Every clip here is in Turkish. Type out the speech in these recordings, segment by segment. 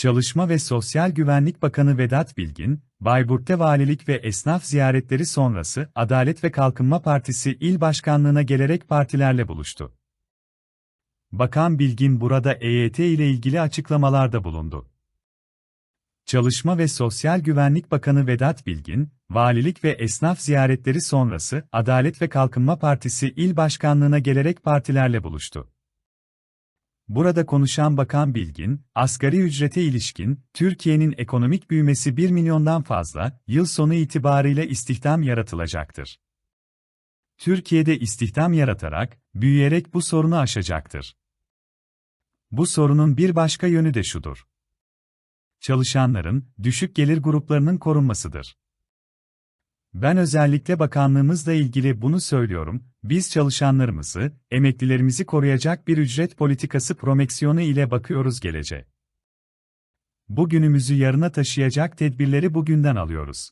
Çalışma ve Sosyal Güvenlik Bakanı Vedat Bilgin, Bayburt'ta valilik ve esnaf ziyaretleri sonrası Adalet ve Kalkınma Partisi il başkanlığına gelerek partilerle buluştu. Bakan Bilgin burada EYT ile ilgili açıklamalarda bulundu. Çalışma ve Sosyal Güvenlik Bakanı Vedat Bilgin, valilik ve esnaf ziyaretleri sonrası Adalet ve Kalkınma Partisi il başkanlığına gelerek partilerle buluştu. Burada konuşan Bakan Bilgin, asgari ücrete ilişkin, Türkiye'nin ekonomik büyümesi 1 milyondan fazla, yıl sonu itibariyle istihdam yaratılacaktır. Türkiye'de istihdam yaratarak, büyüyerek bu sorunu aşacaktır. Bu sorunun bir başka yönü de şudur. Çalışanların, düşük gelir gruplarının korunmasıdır. Ben özellikle bakanlığımızla ilgili bunu söylüyorum, biz çalışanlarımızı, emeklilerimizi koruyacak bir ücret politikası promeksiyonu ile bakıyoruz geleceğe. Bugünümüzü yarına taşıyacak tedbirleri bugünden alıyoruz.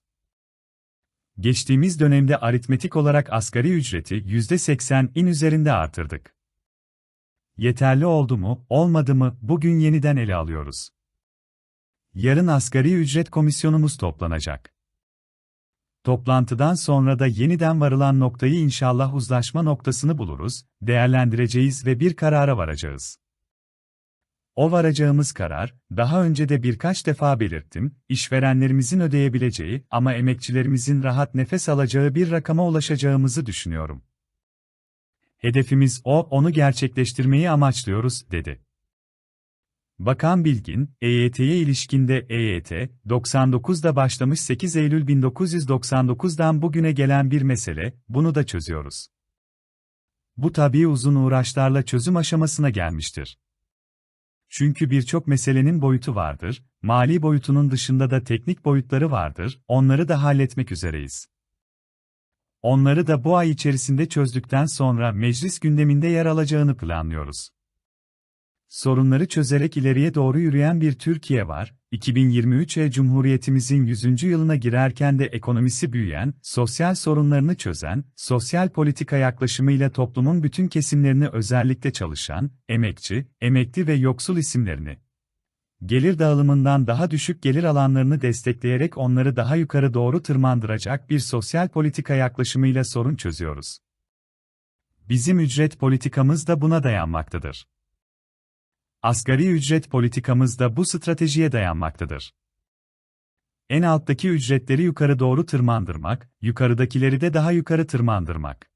Geçtiğimiz dönemde aritmetik olarak asgari ücreti %80'in üzerinde artırdık. Yeterli oldu mu, olmadı mı, bugün yeniden ele alıyoruz. Yarın asgari ücret komisyonumuz toplanacak. Toplantıdan sonra da yeniden varılan noktayı inşallah uzlaşma noktasını buluruz, değerlendireceğiz ve bir karara varacağız. O varacağımız karar, daha önce de birkaç defa belirttim, işverenlerimizin ödeyebileceği ama emekçilerimizin rahat nefes alacağı bir rakama ulaşacağımızı düşünüyorum. Hedefimiz o, onu gerçekleştirmeyi amaçlıyoruz, dedi. Bakan Bilgin, EYT'ye ilişkinde EYT, 99'da başlamış 8 Eylül 1999'dan bugüne gelen bir mesele, bunu da çözüyoruz. Bu tabii uzun uğraşlarla çözüm aşamasına gelmiştir. Çünkü birçok meselenin boyutu vardır, mali boyutunun dışında da teknik boyutları vardır, onları da halletmek üzereyiz. Onları da bu ay içerisinde çözdükten sonra meclis gündeminde yer alacağını planlıyoruz. Sorunları çözerek ileriye doğru yürüyen bir Türkiye var. 2023'e Cumhuriyetimizin 100. yılına girerken de ekonomisi büyüyen, sosyal sorunlarını çözen, sosyal politika yaklaşımıyla toplumun bütün kesimlerini özellikle çalışan, emekçi, emekli ve yoksul isimlerini, gelir dağılımından daha düşük gelir alanlarını destekleyerek onları daha yukarı doğru tırmandıracak bir sosyal politika yaklaşımıyla sorun çözüyoruz. Bizim ücret politikamız da buna dayanmaktadır. Asgari ücret politikamız da bu stratejiye dayanmaktadır. En alttaki ücretleri yukarı doğru tırmandırmak, yukarıdakileri de daha yukarı tırmandırmak.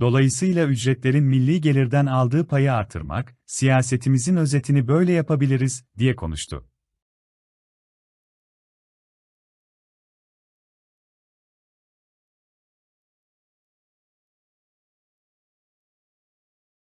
Dolayısıyla ücretlerin milli gelirden aldığı payı artırmak, siyasetimizin özetini böyle yapabiliriz, diye konuştu.